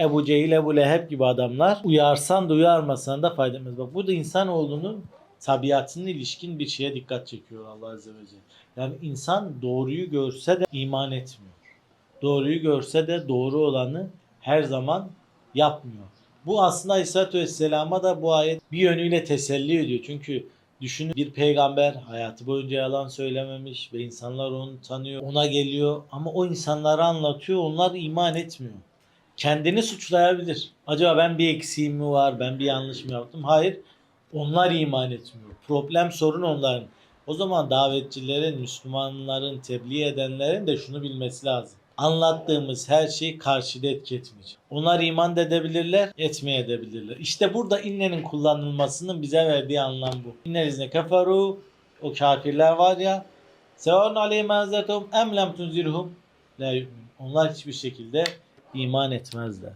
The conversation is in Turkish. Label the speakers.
Speaker 1: Ebu Cehil, Ebu Leheb gibi adamlar uyarsan da uyarmasan da fayda etmez. Bak burada insanoğlunun tabiatına ilişkin bir şeye dikkat çekiyor Allah Azze ve Celle. Yani insan doğruyu görse de iman etmiyor. Doğruyu görse de doğru olanı her zaman yapmıyor. Bu aslında Aleyhisselatü Vesselam'a da bu ayet bir yönüyle teselli ediyor. Çünkü düşünün bir peygamber hayatı boyunca yalan söylememiş ve insanlar onu tanıyor. Ona geliyor ama o insanlara anlatıyor. Onlar iman etmiyor. Kendini suçlayabilir. Acaba ben bir eksiğim mi var? Ben bir yanlış mı yaptım? Hayır. Onlar iman etmiyor. Problem sorun onların. O zaman davetçilerin, Müslümanların, tebliğ edenlerin de şunu bilmesi lazım. Anlattığımız her şey karşıda etki etmeyecek. Onlar iman da edebilirler, etmeye edebilirler. İşte burada innenin kullanılmasının bize verdiği anlam bu. İnnelizne keferu o kafirler var ya Sevan aleyhim enzetum em lem tunzirhum. Onlar hiçbir şekilde iman etmezler.